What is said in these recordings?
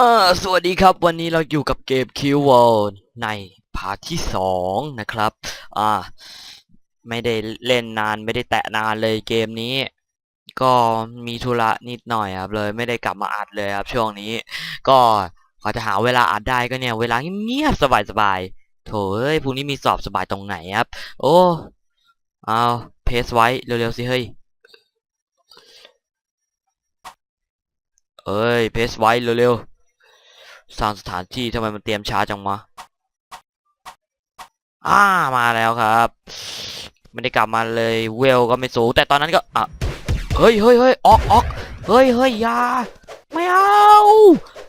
อ่าสวัสดีครับวันนี้เราอยู่กับเกม Q World ในพาร์ทที่สองนะครับ อ่า ไม่ได้เล่นนานไม่ได้แตะนานเลยเกมนี้ ก็มีธุระนิดหน่อยครับเลยไม่ได้กลับมาอัดเลยครับ ช่วงนี้ ก็พอจะหาเวลาอัดได้ก็เนี่ย เวลาเงียบสบายๆโถเอ้ยพรุ่งนี้มีสอบสบายตรงไหนครับ โอ้เอาเพสไว้เร็วๆสิเฮ้ย เอ้ย เพสไว้เร็วๆสร้างสถานที่ทำไมมันเตรียมช้าจังวะอ่ามาแล้วครับไม่ได้กลับมาเลยเวลก็ไม่สูงแต่ตอนนั้นก็อะเฮ้ยเฮ้ยเฮ้ยออกออกเฮ้ยเฮ้ยยาไม่เอา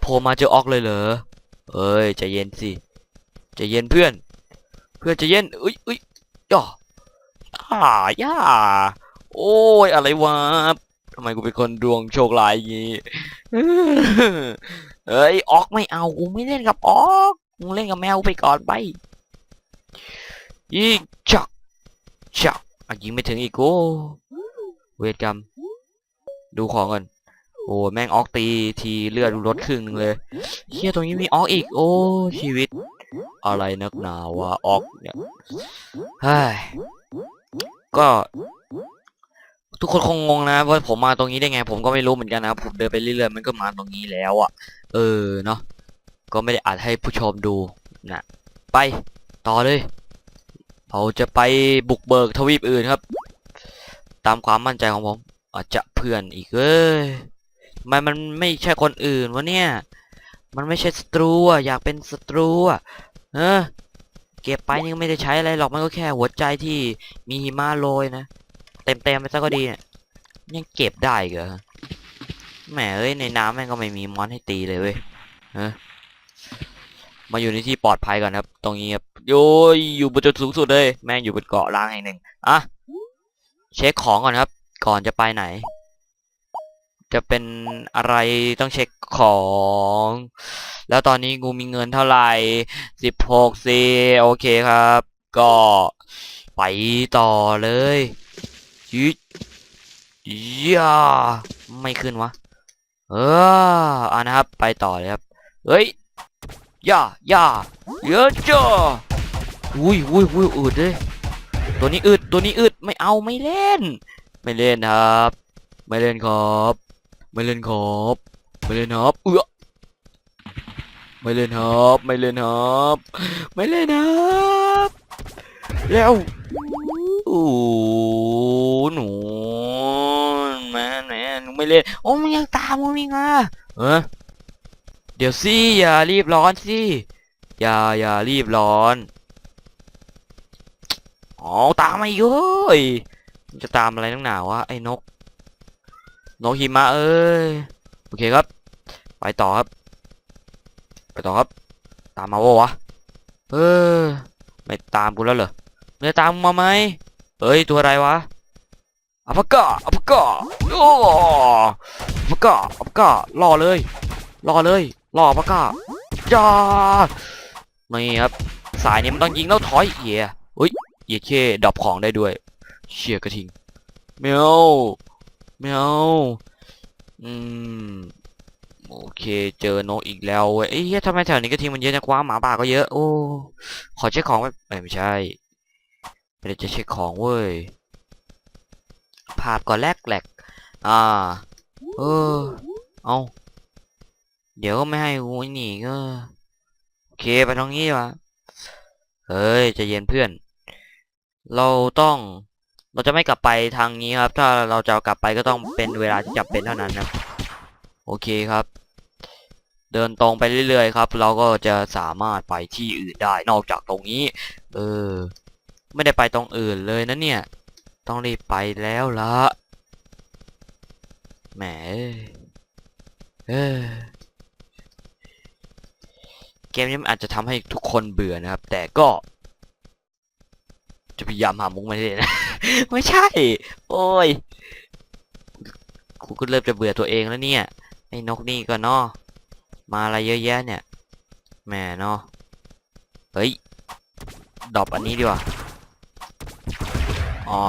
โผล่มาเจอออกเลยเหรอเอ้ยใจเย็นสิใจเย็นเพื่อน เพื่อนใจเย็นอุ้ยอุ้ยย่ออ่าย่าโอ้ยอะไรวะ ทำไมกูเป็นคนดวงโชคร้ายอย่างงี้ เอ้ยออกไม่เอากูไม่เล่นกับออกมึงเล่นกับแมวไปก่อนไปยิงจักจักอะยิงไม่ถึงอีกโอ้เวทกรรม ดูของก่อนโอ้แม่งออกตีทีเลือดลดครึ่งนึงเลยเฮียตรงนี้มีออกอีก โอ้ชีวิต อะไรนักหนาวะออกเนี่ยเฮ้ยก็ ทุกคนคงงงนะว่าผมมาตรงนี้ได้ไง ผมก็ไม่รู้เหมือนกันนะผมเดินไปเรื่อยๆมันก็มาตรงนี้แล้วอะเออเนาะก็ไม่ได้อัดให้ผู้ชมดูนะไปต่อเลยเราจะไปบุกเบิกทวีปอื่นครับ ตามความมั่นใจของผมอาจจะเพื่อนอีกเอ้ยทำไมมันไม่ใช่คนอื่นวะเนี่ย มันไม่ใช่ศัตรูอะอยากเป็นศัตรูอะเออเก็บไปนี่ไม่ได้ใช้อะไรหรอกมันก็แค่หัวใจที่มีหิมะโรยนะ เต็มเต็มๆไปซะก็ดีเนี่ยยังเก็บได้อีกเหรอแหมเอ้ยในน้ำแม่งก็ไม่มีมอนให้ตีเลยเว้ยฮะมาอยู่ในที่ปลอดภัยก่อนครับ ตรงนี้ครับโยยอยู่บนจุดสูงสุดเลย แม่งอยู่บนเกาะล้างแห่งหนึ่งอะเช็คของก่อนครับ ก่อนจะไปไหน จะเป็นอะไรต้องเช็คของ แล้วตอนนี้กูมีเงินเท่าไหร่สิบหกซีโอเคครับ ก็ไปต่อเลย ยึดย่าไม่ขึ้นวะ เอออ่านะครับ ไปต่อเลยครับ เฮ้ยย่าย่าเยอะจ้าอุ้ยอุ้ยอุ้ยอืดเลยตัวนี้อึดตัวนี้อึดไม่เอาไม่เล่น ไม่เล่นครับ ไม่เล่นครับ ไม่เล่นครับไม่เล่นครับเออไม่เล่นครับ ไม่เล่นครับ ไม่เล่นครับ แล้ว อ้หนูแม่แม่หนูไม่เล่นโอ้มันยังตามมึงอีกอะเออเดี๋ยวสิอย่ารีบร้อนสิอย่าอย่ารีบร้อนอ๋อตามมาอีกเอ้ยจะตามอะไรนักหนาวะไอ้นกนกหิมะเอ้ยโอเคครับ ไปต่อครับ ไปต่อครับ ตามมาวะวะเออไม่ตามกูแล้วเหรอไม่ตามมึงมาไหม เฮ้ย ตัวอะไรวะอัปกะอัปกะโอ้อัปกะอัปปะกะล่อเลยล่อเลยล่ออัปกะจ้านี่ครับ สายนี้มันต้องยิงแล้วถอยเหี้ยอุ้ยเหี้ยเคดรอปของได้ด้วย เชี่ยกระทิงแมวแมวอืมโอเคเจอนกอีกแล้วเว้ยเอ้ยเหี้ยทำไมแถวนี้กระทิงมันเยอะจังวะหมาป่าก็เยอะ โอ้ ขอเช็คของไว้ไม่ใช่ ไม่ได้จะเช็คของเว้ย ภาพก่อนแรกแหลกอ่า เออ เอาเดี๋ยวก็ไม่ให้กูหนีก็โอเคไปตรงนี้วะเฮ้ยจะเย็นเพื่อน เราต้อง เราจะไม่กลับไปทางนี้ครับ ถ้าเราจะกลับไปก็ต้องเป็นเวลาที่จำเป็นเท่านั้นนะ โอเคครับ เดินตรงไปเรื่อยๆครับ เราก็จะสามารถไปที่อื่นได้นอกจากตรงนี้ เออ ไม่ได้ไปตรงอื่นเลยนะเนี่ย ต้องรีบไปแล้วละแหมเออเกมนี้มันอาจจะทำให้ทุกคนเบื่อนะครับ แต่ก็ จะพยายามหามุกมาเล่นะ ไม่ใช่ โอ้ยกูก็เริ่มจะเบื่อตัวเองแล้วเนี่ย ไอ้นกนี่ก็เนาะมาอะไรเยอะแยะเนี่ยแหมเนาะเฮ้ยดรอปอันนี้ดีกว่า อ๋อ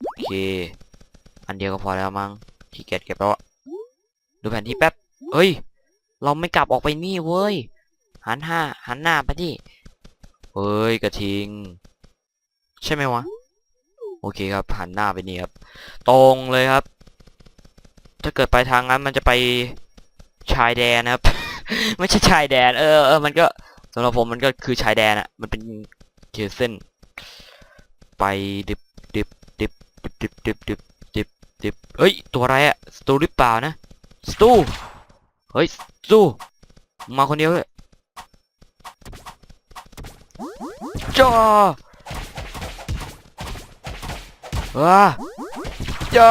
โอเค อันเดียวก็พอแล้วมั้งขี้เกียจเก็บแล้วดูแผนที่แป๊บเฮ้ย เราไม่กลับออกไปนี่เว้ย หันห้าหันหน้าไปดิเฮ้ยกระทิง ใช่ไหมวะ โอเคครับ หันหน้าไปนี่ครับ ตรงเลยครับ ถ้าเกิดไปทางนั้นมันจะไปชายแดนนะครับ ไม่ใช่ชายแดน เออเออมันก็สำหรับผมมันก็คือชายแดนอะมันเป็นเขตเส้น ไปดิบดิบดิบดิบดิบดิบดิบดิบดิบเฮ้ย ตัวอะไรอะสตูหรือเปล่านะสตูเฮ้ยสตูมาคนเดียวเลยจ้าว้าจ้า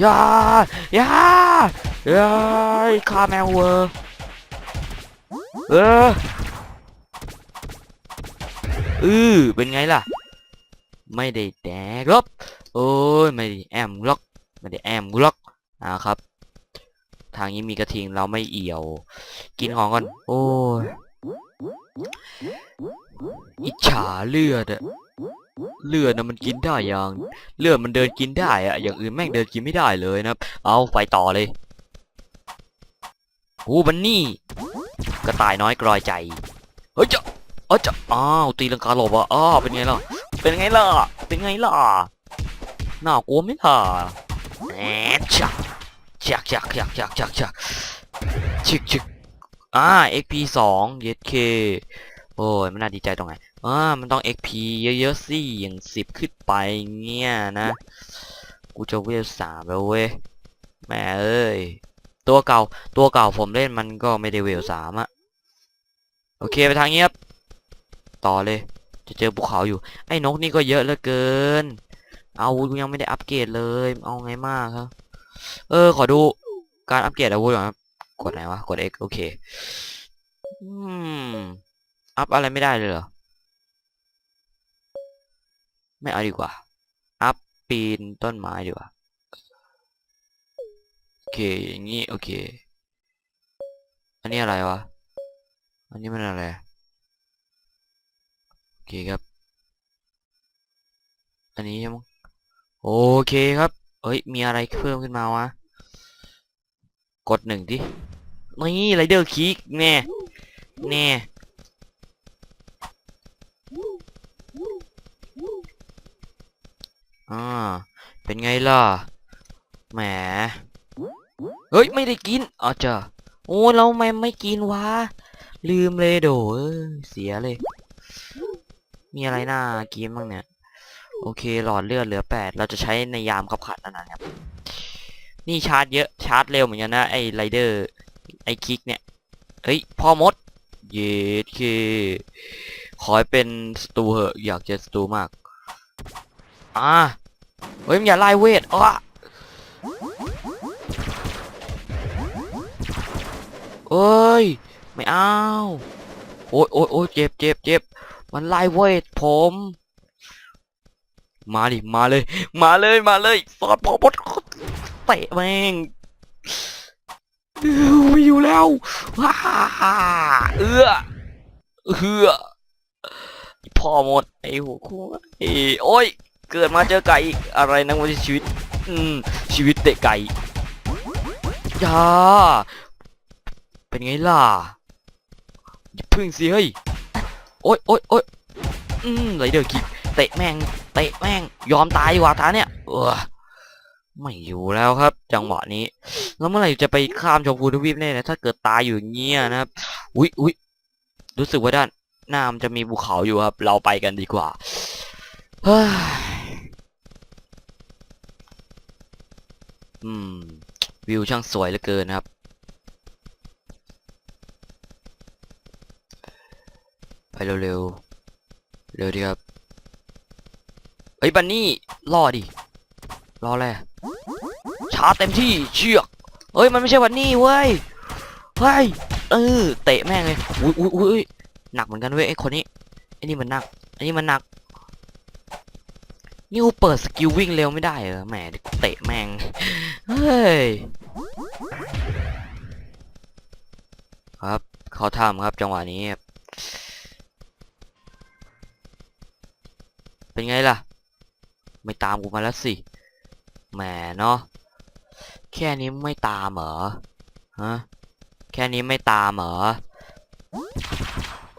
อย่าอย่าอย่าฆ่าแมวเวอร์ เอออือเป็นไงล่ะ ไม่ได้แดกหรอกโอ้ยไม่ได้แอมล็อกไม่ได้แอมล็อกนะครับ ทางนี้มีกระทิงเราไม่เอี่ยว กินของก่อนโอ้ยอิจฉาเลือดอะเลือดนะมันกินได้อย่าง เลือดมันเดินกินได้อะอย่างอื่นแม่งเดินกินไม่ได้เลยนะครับ เอาไปต่อเลยโอ้บันนี่ กระต่ายน้อยกรอยใจเฮ้ยจะเอ้ยจะอ้าวตีลังกาหลบอะอ้าวเป็นไงล่ะเป็นไงล่ะเป็นไงล่ะน่ากลัวไหมล่ะแอะจักจักจักจักจักจักจักชิกชิกอ่า XP สองเยเคโอ้ยมันน่าดีใจตรงไหนอ่ามันต้อง XP เยอะๆสิอย่างสิบขึ้นไปเงี้ยนะ กูจะเวลสามแล้วเว้ยแม่เอ้ย ตัวเก่า ตัวเก่าผมเล่นมันก็ไม่ได้เวลสามอะโอเคไปทางเงียบต่อเลย จะเจอภูเขาอยู่ ไอ้นกนี่ก็เยอะเหลือเกิน อาวุธยังไม่ได้อัปเกรดเลย เอาไงมากครับ เออ ขอดูการอัปเกรดอาวุธก่อนครับ กดไหนวะ กด X โอเค อืม อัพอะไรไม่ได้เลยเหรอ ไม่เอาดีกว่า อัพปีนต้นไม้ดีกว่า เค อย่างนี้ โอเค อันนี้อะไรวะ อันนี้มันอะไร โอเคครับ อันนี้ใช่มั้งโอเคครับเอ้ย มีอะไรเพิ่มขึ้นมาวะ กดหนึ่งดินี่ไรเดอร์คิกแน่แน่อ่าเป็นไงล่ะ แหม เฮ้ยไม่ได้กินอ๋อเจ้าโอ้เราไม่ไม่กินวะลืมเลยโดเอ้ยเสียเลย มีอะไรน่ากินบ้างเนี่ย โอเคหลอดเลือดเหลือแปดเราจะใช้ในยามขับขันนั่นนะครับ นี่ชาร์จเยอะชาร์จเร็วเหมือนกันนะไอ้ไรเดอร์ไอ้คิกเนี่ยเฮ้ยพ่อมด เย็ดเคขอให้เป็นสตูเหอะอยากเจอสตูมากอ่าเฮ้ยมึงอย่าไล่เวทอ้อ เอ้ย ไม่เอาโอ๊ยโอ๊ยโอ๊ยเจ็บเจ็บเจ็บมันไล่เวทผม มาดิ มาเลย มาเลย มาเลยสอดพอบดเตะแม่งออไม่อยู่แล้วว้าเอื้อเอื้อพ่อหมดไอ้หัวคู่โอ้ย เกิดมาเจอไก่อีกอะไรนะวันชีวิต อืมชีวิตเตะไก่จ้า เป็นไงล่ะย่าพึ่งสิเฮ้ย โอ๊ยโอ๊ยโอ๊ยอืมไรเดอร์คิกเตะแม่ง เตะแม่ง ยอมตายดีกว่าท้าเนี่ย เออไม่อยู่แล้วครับ จังหวะนี้ แล้วเมื่อไหร่จะไปข้ามชมพูทวีปเนี่นะถ้าเกิดตายอยู่เงี้ยนะครับ อุ๊ยอุ๊ยรู้สึกว่าด้านหน้ามันจะมีภูเขาอยู่ครับ เราไปกันดีกว่าเฮ้ยอืม วิวช่างสวยเหลือเกินครับ ไป เร็วๆ เร็วดีครับ เฮ้ยบันนี่รอดิ รอแหละชาร์จเต็มที่เชือก เฮ้ยมันไม่ใช่บันนี่เว้ย เฮ้ยเออเตะแม่งเลย อุ้ยอุ้ยอุ้ยหนักเหมือนกันเว้ยไอคนนี้ไอ้นี่มันหนักไอันนี้มันหนัก นี่กูเปิดสกิลวิ่งเร็วไม่ได้เหรอแหมเดี๋ยเตะแม่ง เฮ้ย ครับเขาทำครับจังหวะนี้ เป็นไงล่ะ ไม่ตามกูมาแล้วสิ แหมเนาะ แค่นี้ไม่ตามเหรอ ฮะ แค่นี้ไม่ตามเหรอ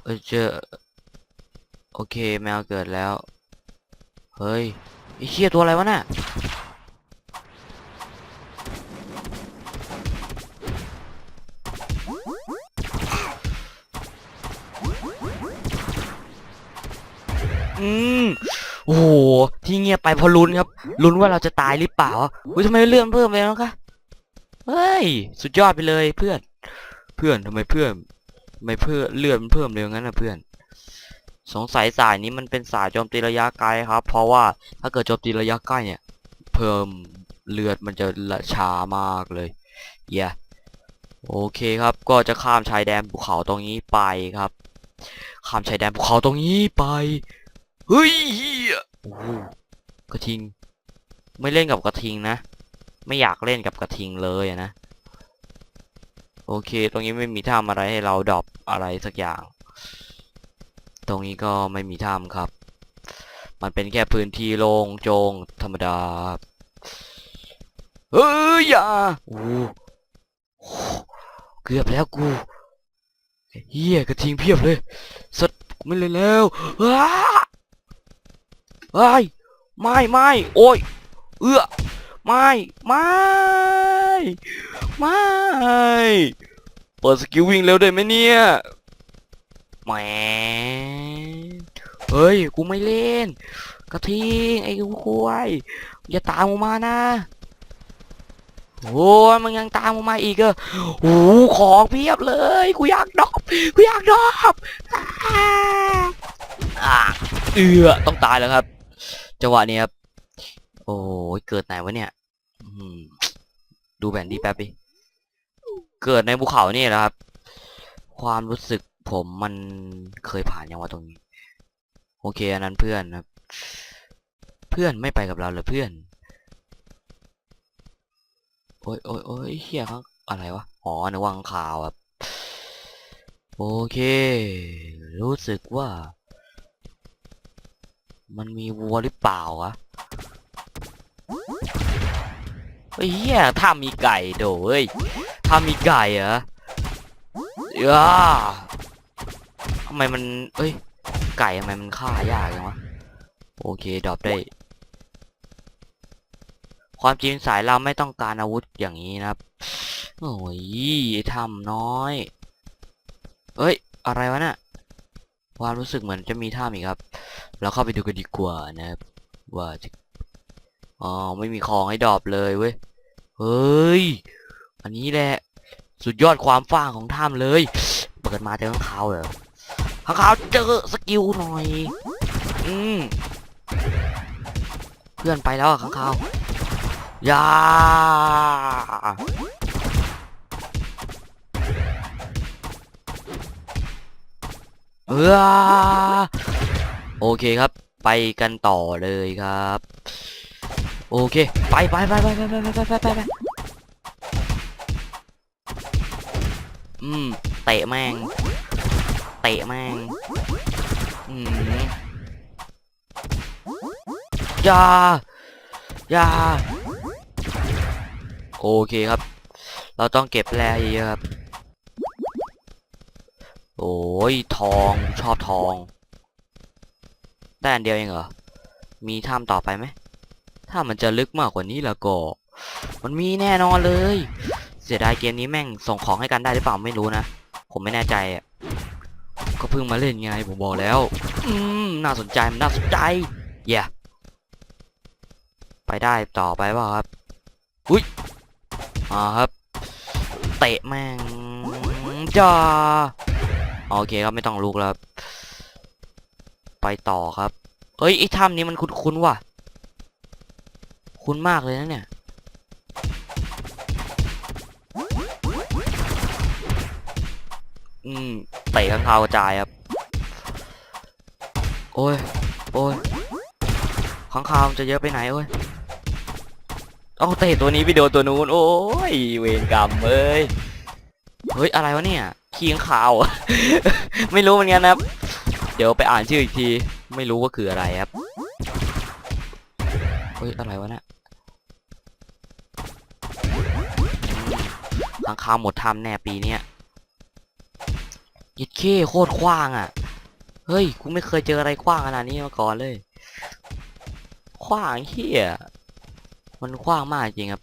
เออเจอ โอเคแมวเกิดแล้ว เฮ้ยไอ้เชี่ยตัวอะไรวะน่ะอืม โอ้โหที่เงียบไปเพราะลุ้นครับ ลุ้นว่าเราจะตายหรือเปล่าอุ้ยทำไมเลื่อนเพิ่มไปแล้วคะเฮ้ย สุดยอดไปเลยเพื่อน เพื่อนทำไมเพื่อนทำไมเพื่อนเลื่อนมันเพิ่มเร็วงั้นนะเพื่อน สงสัยสายนี้มันเป็นสายโจมตีระยะไกลครับ เพราะว่าถ้าเกิดโจมตีระยะใกล้เนี่ย เพิ่มเลือดมันจะละช้ามากเลยเย้โอเคครับ ก็จะข้ามชายแดนภูเขาตรงนี้ไปครับ ข้ามชายแดนภูเขาตรงนี้ไปเฮ้ยเหี้ยโอ้กระทิง ไม่เล่นกับกระทิงนะ ไม่อยากเล่นกับกระทิงเลยนะ โอเค ตรงนี้ไม่มีถ้ำอะไรให้เราดรอปอะไรสักอย่าง ตรงนี้ก็ไม่มีถ้ำครับ มันเป็นแค่พื้นที่โล่งโจงธรรมดาเฮ้ยอย่าโอ้โหเกือบแล้วกูเฮียกระทิงเพียบเลยสัตว์ไม่เล่นแล้วอ้า เฮ้ยไม่ไม่โอ้ย เอื้อไม่ไม่ไม่เปิดสกิลวิ่งเร็วได้ไหมเนี่ยแหมเฮ้ย กูไม่เล่น กระทิงไอ้กูควายอย่าตามกูมานะโอ้ยมันยังตามกูมาอีกเหรอโอ้ของเพียบเลย กูอยากดอปกูอยากดอปอ่าอ่าเอือต้องตายแล้วครับ จังหวะนี้ครับ โอ้ยเกิดไหนวะเนี่ยดูแผนที่แป๊บดิเกิดในภูเขานี่แหละครับ ความรู้สึกผมมันเคยผ่านยังวะตรงนี้ โอเคอันนั้นเพื่อนครับ เพื่อนไม่ไปกับเราเลยเพื่อน โอ้ยโอ้ยโอ้ยเฮียข้างอะไรวะอ๋อในวังข่าวครับ โอเค รู้สึกว่า มันมีวัวหรือเปล่าวะเฮียถ้ามีไก่โดเอ้ยถ้ามีไก่เหรออ้าทำไมมัน เอ้ย ไก่ทำไมมันฆ่ายากจังวะ โอเค ดรอปได้ ความจริงสายเราไม่ต้องการอาวุธอย่างนี้นะครับ โอ้ยทำน้อย เอ้ย อะไรวะเนี่ย ความรู้สึกเหมือนจะมีท่าอีกครับ เราเข้าไปดูกันดีกว่านะครับ ว่าจะอ๋อไม่มีของให้ดอปเลยเว้ย เฮ้ย อันนี้แหละ สุดยอดความฟ้างของถ้ำเลย เปิดมาเจอข้างคาวเหรอข้างคาวเจอสกิลหน่อย อืมเพื่อนไปแล้วข้างคาวอย่า เออโอเคครับ ไปกันต่อเลยครับ โอเค ไปไปไปไปไปไปไปไปไปไปอืมเตะแม่ง เตะแม่ง อืมอย่าอย่าโอเคครับ เราต้องเก็บแร่เยอะครับ โอ้ยทองชอบทองแต่อันเดียวเองเหรอ มีถ้ำต่อไปไหม ถ้ามันจะลึกมากกว่านี้แล้วก็ มันมีแน่นอนเลย เสียดายเกมนี้แม่งส่งของให้กันได้หรือเปล่าไม่รู้นะ ผมไม่แน่ใจอะ ก็เพิ่งมาเล่นไงผมบอกแล้ว อืม น่าสนใจมันน่าสนใจเย่ไปได้ต่อไปเปล่าครับ อุ้ยอ่าครับ เตะแม่งจ้า โอเคครับไม่ต้องลุกแล้วไปต่อครับเอ้ยไอ้ถ้ำนี้มันคุ้นๆว่ะ คุ้นมากเลยนะเนี่ยอืมเตะข้างคากระจายครับ โอ้ย โอ้ยข้างคาวมันจะเยอะไปไหนโอ้ยเอาเตะตัวนี้ไปโดนตัวนู้น โอ้ย เวรกรรมเอ้ย เฮ้ย อะไรวะเนี่ยขี้ข้าว ไม่รู้เหมือนกันนะครับ เดี๋ยวไปอ่านชื่ออีกที ไม่รู้ว่าคืออะไรครับ เฮ้ย อะไรวะเนี่ยทางข้าวหมดทำแน่ปีเนี้ยยิดเคโคตรกว้างอะ เฮ้ย กูไม่เคยเจออะไรกว้างขนาดนี้มาก่อนเลยกว้างเฮียมันกว้างมากจริงครับ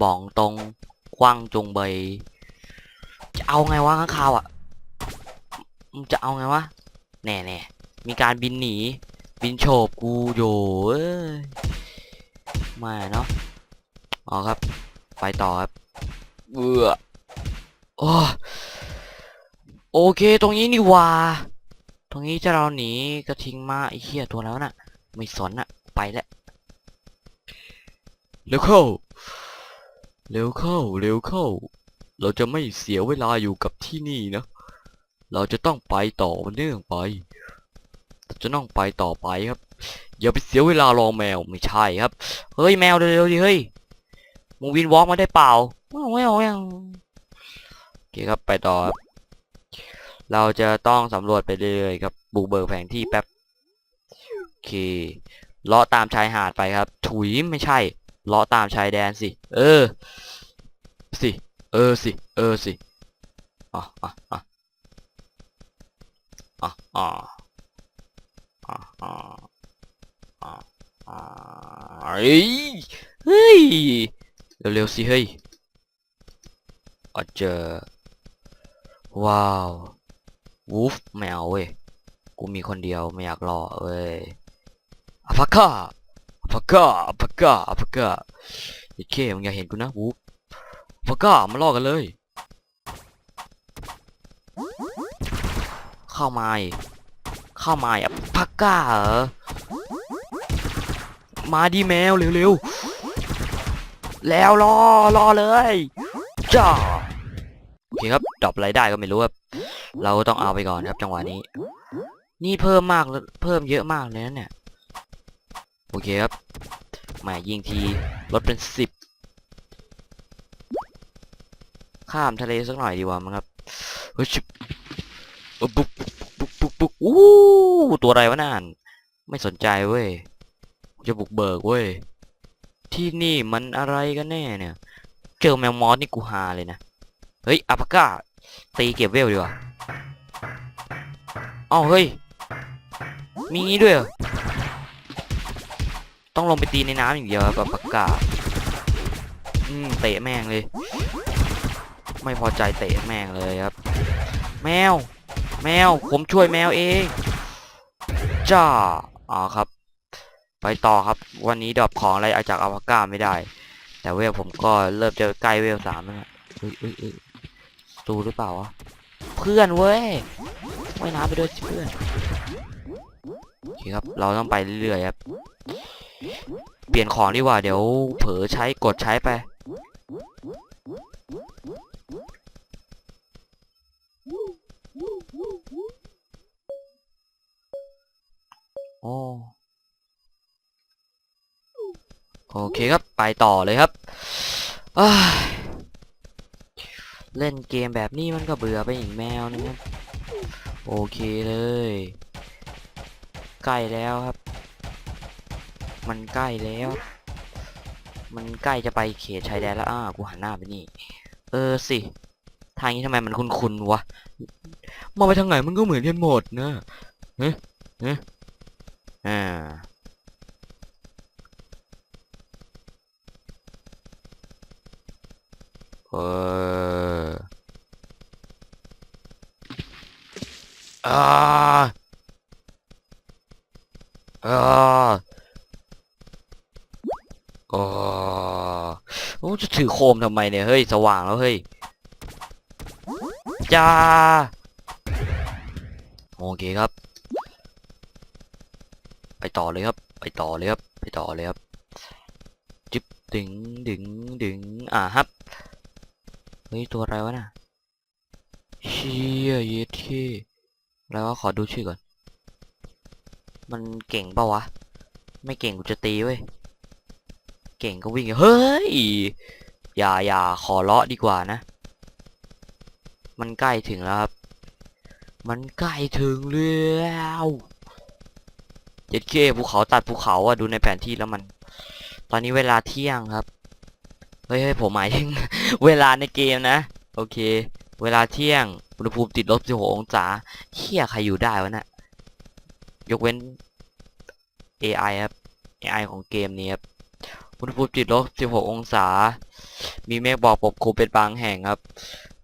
บองตรง กว้างจงเบยจะเอาไงวะข้างคาวอะมึงจะเอาไงวะแน่แน่มีการบินหนี บินโฉบกูโยม่เนาะอ๋อครับ ไปต่อครับเบื่อโอ้โอเค ตรงนี้นี่ว่า ตรงนี้จะเราหนีกระทิงมาไอ้เหี้ยตัวแล้วน่ะ ไม่สนน่ะ ไปแล้วเร็วเข้า เร็วเข้า เร็วเข้า เราจะไม่เสียเวลาอยู่กับที่นี่นะ เราจะต้องไปต่อเนื่องไป จะต้องไปต่อไปครับ อย่าไปเสียเวลารอแมวไม่ใช่ครับ เฮ้ยแมวเร็วๆดิเฮ้ยมึงวินวอล์กมาได้เปล่าไม่เอาไม่เอาโอเคครับไปต่อครับเราจะต้องสำรวจไปเรื่อยๆครับ บุกเบิกแผนที่แป๊บ โอเคเลาะตามชายหาดไปครับ ถุยไม่ใช่ เลาะตามชายแดนสิ เออ สิ เออสิ เออสิอะอะอะอะอะอ่าอ่าอ่าอ่าเฮ้ยเฮ้ยเร็วๆสิเฮ้ยอเจอ ว้าววูฟแมวเว้ย กูมีคนเดียวไม่อยากรอเว้ยอัปก้า อัปก้าอัปก้าอัปก้าโอเคมึงอย่าเห็นกูนะวูฟอัปก้ามาล่อกันเลยเข้ามาอีกเข้ามาอะพักก้าเหรอมาดีแมวเร็วๆแล้วรอรอเลยจ้าโอเคครับดรอปอะไรได้ก็ไม่รู้ครับเราต้องเอาไปก่อนครับจังหวะนี้ นี่เพิ่มมากเลยเพิ่มเยอะมากเลยนะเนี่ย เคครับแหมยิงทีลดเป็นสิบข้ามทะเลสักหน่อยดีกว่ามั้งครับเฮ้ยชิบเออปุ๊บปุ๊กปุ๊กปุ๊กอู้ตัวอะไรวะนั่นไม่สนใจเว้ยจะบุกเบิกเว้ยที่นี่มันอะไรกันแน่เนี่ย เจอแมวมอสนี่กูฮาเลยนะ เฮ้ยอัปก้าตีเก็บเวลดีกว่าอ้าเฮ้ย มีงี้ด้วยเหรอ ต้องลงไปตีในน้ำอย่างเดียวครับปปะก้าอืมเตะแม่งเลย ไม่พอใจเตะแม่งเลยครับ แมว แมว ผมช่วยแมวเองจ้าอ๋อครับ ไปต่อครับ วันนี้ดรอปของอะไรอาจากอวกาศไม่ได้ แต่เวลผมก็เริ่มจะใกล้เวลสามแล้วนะเอ้ยเอ้ยเอ้ยตูหรือเปล่าวะเพื่อนเว้ยว่ายน้ำไปด้วยเพื่อนโอเคครับ เราต้องไปเรื่อยๆครับ เปลี่ยนของดีกว่า เดี๋ยวเผลอใช้กดใช้ไปโอ้โอเคครับ ไปต่อเลยครับ เล่นเกมแบบนี้มันก็เบื่อไปอีกแมวนึงครับ โอเคเลย ใกล้แล้วครับ มันใกล้แล้ว มันใกล้จะไปเขตชายแดนแล้วอ้ากูหันหน้าไปนี่ เออสิ ทางนี้ทำไมมันคุ้นๆวะมองไปทางไหนมันก็เหมือนกันหมดนะเฮ้เฮ้อ่าเอออ่าอ่า อ๋อโอ้จะถือโคมทำไมเนี่ย เฮ้ย สว่างแล้วเฮ้ยจ้าโอเคครับ ไปต่อเลยครับ ไปต่อเลยครับ ไปต่อเลยครับจึ๊บดึงดึงดึงอ่าครับ เฮ้ย ตัวอะไรวะน่ะเชี่ยเย็ดเคแล้วก็ขอดูชื่อก่อน มันเก่งเปล่าวะ ไม่เก่งกูจะตีเว้ย เก่งก็วิ่งเฮ้ยอย่าอย่าขอเลาะดีกว่านะ มันใกล้ถึงแล้วครับ มันใกล้ถึงแล้วเจ็ดเคภูเขาตัดภูเขาอะดูในแผนที่แล้วมัน ตอนนี้เวลาเที่ยงครับเฮ้ยเผมหมายถึง เวลาในเกมนะ โอเค เวลาเที่ยงอุณหภูมิติดลบ16องศาเที่ยใครอยู่ได้วะนะ่ะยกเว้น AI ครับ AI ของเกมนี้ครับ อุณหภูมิติดลบ 16 องศา มีเมฆบอกปกคลุมเป็นบางแห่งครับ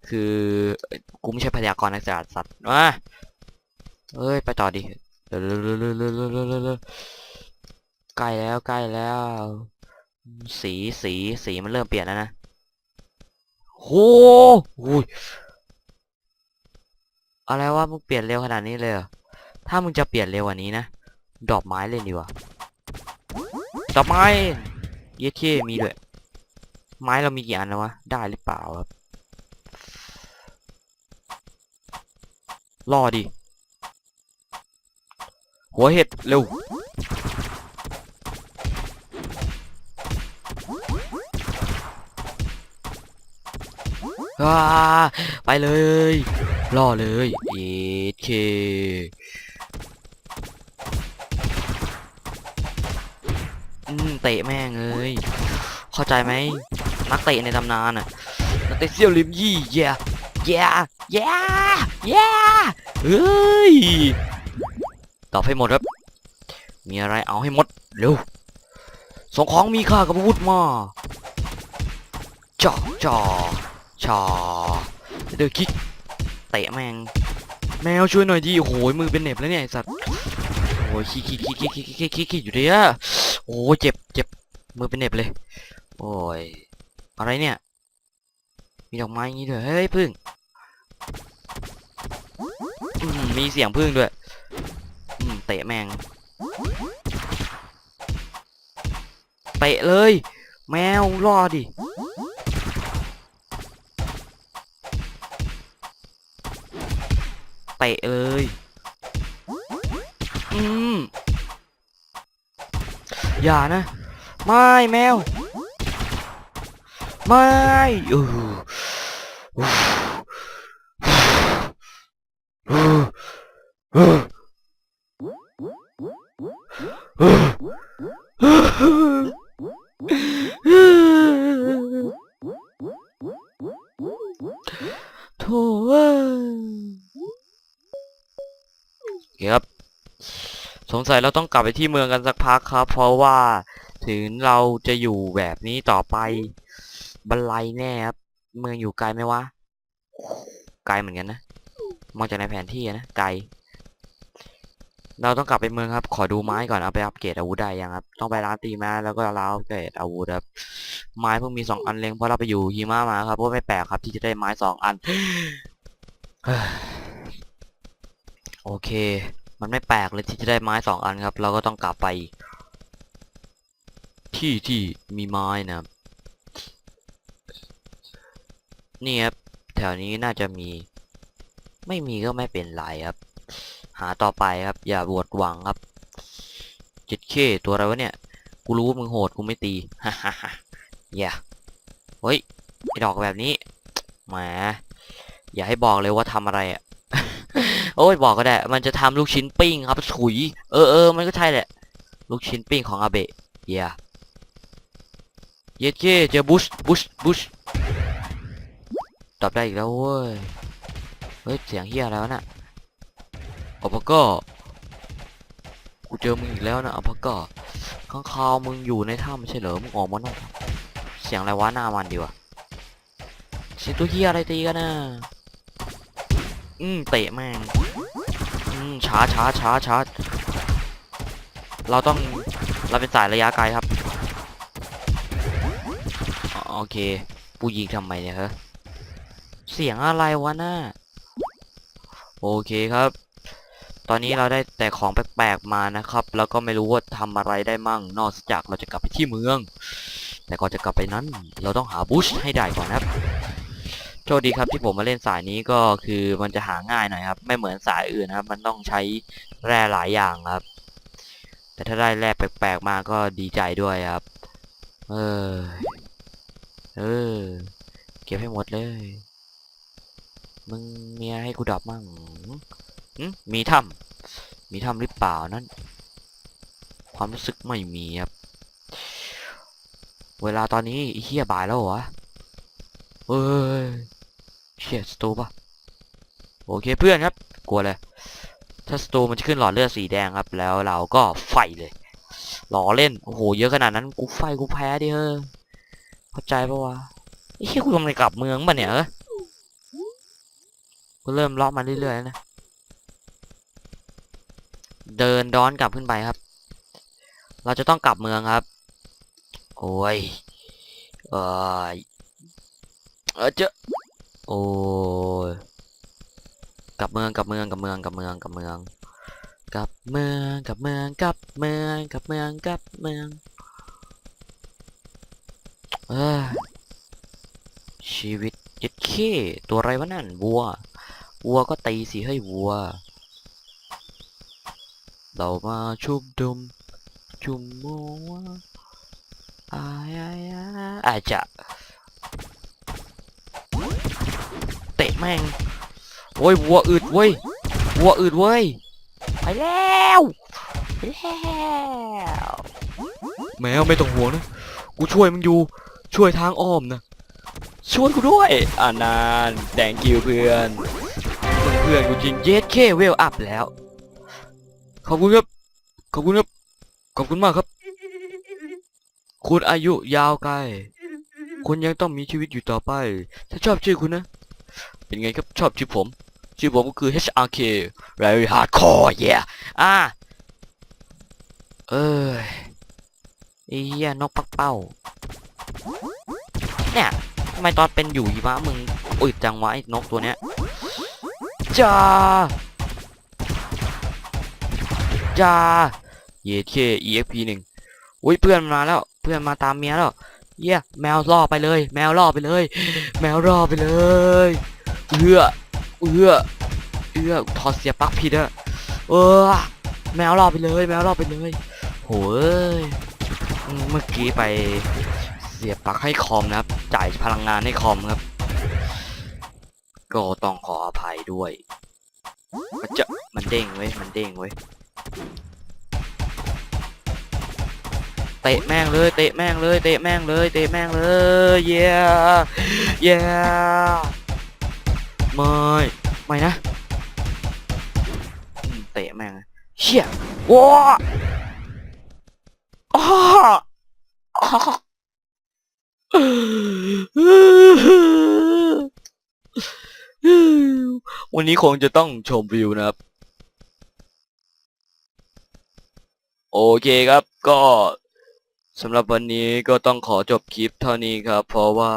คือกูไม่ใช่พยากรณ์อากาศสัตว์มาเอ้ย ไปต่อดิใกล้แล้วใกล้แล้ว สีสีสีมันเริ่มเปลี่ยนแล้วนะโหอ้ยอะไรวะมึงเปลี่ยนเร็วขนาดนี้เลยเหรอถ้ามึงจะเปลี่ยนเร็วกว่านี้นะดอกไม้เลยดีกว่าดอกไม้ เยดเคมีด้วย ไม้เรามีกี่อันแล้ววะ ได้หรือเปล่าครับรอดิ หัวเห็ด เร็วว้าไปเลย รอเลยเยดเค เตะแม่งเลยเข้าใจไหมนักเตะในตำนานอะนักเตะเซียวลิมยี่เย่เย่เย่เย่เฮ้ยตอบให้หมดครับ มีอะไรเอาให้หมดเร็วสองของมีค่ากับอาวุธมาจ่อจ่อจ่อเดี๋ยวคิกเตะแม่งแมวช่วยหน่อยดิโอ้ยมือเป็นเน็บแล้วเนี่ยสัตว์โอ้ยคิกคิกคิกคิกคิกคิกคิกอยู่เดีย โอ้เจ็บเจ็บมือเป็นเน็บเลย โอ้ย อะไรเนี่ย มีดอกไม้อย่างงี้ด้วย เฮ้ยพึ่งมมีเสียงพึ่งด้วยเตะแมง เตะเลย แมวรอดิเตะเลย อืม อย่านะ ไม่แมว ไม่เออ สงสัยเราต้องกลับไปที่เมืองกันสักพักครับ เพราะว่าถึงเราจะอยู่แบบนี้ต่อไปบันไลแน่ครับ เมืองอยู่ไกลไหมวะ ไกลเหมือนกันนะ มองจากในแผนที่นะ ไกล เราต้องกลับไปเมืองครับ ขอดูไม้ก่อน เอาไปอัปเกรดอาวุธได้ยังครับ ต้องไปร้านตีไม้แล้วก็ร้านอัปเกรดอาวุธครับ ไม้เพิ่งมีสองอันเล็งเพราะเราไปอยู่หิมะมาครับเพราะไม่แปลกครับที่จะได้ไม้สองอัน โอเค มันไม่แปลกเลยที่จะได้ไม้สองอันครับ เราก็ต้องกลับไป ที่ที่มีไม้นะครับนี่ครับแถวนี้น่าจะมี ไม่มีก็ไม่เป็นไรครับ หาต่อไปครับ อย่าบวดหวังครับจิตเคตัวอะไรวะเนี่ย กูรู้ว่ามึงโหดกูไม่ตีฮ่าฮ่าฮ่าอย่าเฮ้ยไอดอกแบบนี้แหมอย่าให้บอกเลยว่าทำอะไรอะ โอ้ยบอกก็ได้ มันจะทำลูกชิ้นปิ้งครับถุย เออเออมันก็ใช่แหละ ลูกชิ้นปิ้งของอาเบะเย่เยเย่เจอบุชบุชบุชตอบได้อีกแล้วเว้ย เฮ้ย เสียงเฮียอะไรวะน่ะอัปก็กูเจอมึงอีกแล้วนะอัปก็ข้างคาวมึงอยู่ในถ้ำไม่ใช่เหรอ มึงออกมานอกเสียงอะไรวะหน้ามันดีวะเสียงตัวเฮียอะไรตีกันน่ะ อืมเตะแม่งอืมช้าช้าช้าช้าเราต้องเราเป็นสายระยะไกลครับโอเคปูยิงทำไมเนี่ยฮะเสียงอะไรวะน่าโอเคครับ ตอนนี้เราได้แต่ของแปลกๆมานะครับ แล้วก็ไม่รู้ว่าทำอะไรได้มั่ง นอกจากเราจะกลับไปที่เมือง แต่ก่อนจะกลับไปนั้น เราต้องหาบูชให้ได้ก่อนนะครับ โชคดีครับที่ผมมาเล่นสายนี้ก็คือมันจะหาง่ายหน่อยครับ ไม่เหมือนสายอื่นนะครับ มันต้องใช้แร่หลายอย่างครับ แต่ถ้าได้แร่แปลกๆมาก็ดีใจด้วยครับ เออ เออ เก็บให้หมดเลย มึงเมีอะไรให้กูดับมั่งมีถ้ำมีถ้ำหรือเปล่านั่นความรู้สึกไม่มีครับ เวลาตอนนี้ไอ้เฮียบ่ายแล้วเหรอเฮ้ย เชี่ยสตูปะโอเคเพื่อนครับกลัวเลยถ้าสตูมันจะขึ้นหลอดเลือดสีแดงครับ แล้วเราก็ไฟเลยหล่อเล่นโอ้โหเยอะขนาดนั้นกูไฟกูแพ้ดิเฮ้ยเข้าใจปะวะไอ้เฮียกูกำลังกลับเมืองปะเนี่ยเออกูเริ่มเลาะมาเรื่อยๆแล้วนะเดินย้อนกลับขึ้นไปครับ เราจะต้องกลับเมืองครับ โอ้ยเออเออเจอ โอ้ยกลับเมืองกลับเมืองกลับเมืองกลับเมืองกลับเมืองกลับเมืองกลับเมืองกลับเมืองกลับเมืองกลับเมืองเออชีวิตยึดเข้ตัวอะไรวะนั่นวัววัวก็ตีสิให้วัว เรามาชุบดุม ชุมมัวอายอายอายอาจจะ แม่งโอ้ยวัวอึดเว้ยวัวอึดเว้ยไปแล้วไปแล้วแมวไม่ต้องห่วงนะกูช่วยมึงอยู่ช่วยทางอ้อมนะช่วยกูด้วยอ่านานแดงกิวเพื่อนมึงเพื่อนกูจริงเยสเคเวลอัพแล้วขอบคุณครับขอบคุณครับขอบคุณมากครับ คุณอายุยาวไกลคุณยังต้องมีชีวิตอยู่ต่อไปถ้าชอบชื่อคุณนะ เป็นไงครับชอบชื่อผม ชื่อผมก็คือ HRK Very Hardcore yeah อะเอ้ยไอ้เหี้ยนกปักเป้า เนี่ยทำไมตอนเป็นอยู่ยีวะมึงอึดจังวะไอ้นกตัวเนี้ยจ้าจ้าเยเค EXP หนึ่งอุ้ยเพื่อนมาแล้ว เพื่อนมาตามเมียแล้วเยี่ยแมวล่อไปเลย แมวล่อไปเลย แมวล่อไปเลย เอื้อเอื้อเอื้อถอดเสียปลั๊กผิดอะเออ แมวล่อไปเลย แมวล่อไปเลยโหยเมื่อกี้ไปเสียบปลั๊กให้คอมนะครับ จ่ายพลังงานให้คอมครับ ก็ต้องขออภัยด้วยมันจะมันเด้งเว้ย มันเด้งเว้ย เตะแม่งเลย เตะแม่งเลย เตะแม่งเลย เตะแม่งเลย เย้ เย้ ไม่ไม่นะอืมเตะแม่งเลยเชี่ยว้าอ้าอ้าวันนี้คงจะต้องชมวิวนะครับ โอเคครับก็สำหรับวันนี้ก็ต้องขอจบคลิปเท่านี้ครับ เพราะว่า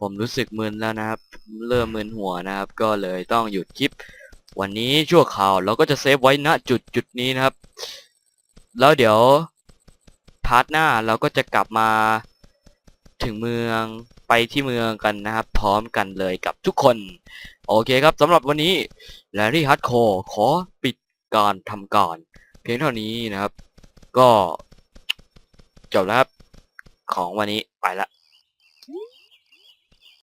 ผมรู้สึกมึนแล้วนะครับ เริ่มมึนหัวนะครับ ก็เลยต้องหยุดคลิป วันนี้ชั่วข่าวเราก็จะเซฟไว้ณจุดจุดนี้นะครับ แล้วเดี๋ยวพาร์ทหน้าเราก็จะกลับมาถึงเมืองไปที่เมืองกันนะครับ พร้อมกันเลยกับทุกคน โอเคครับสำหรับวันนี้แลรี่ฮัตโคขอปิดการทำการ เพียงเท่านี้นะครับ ก็จบแล้วครับของวันนี้ไปละ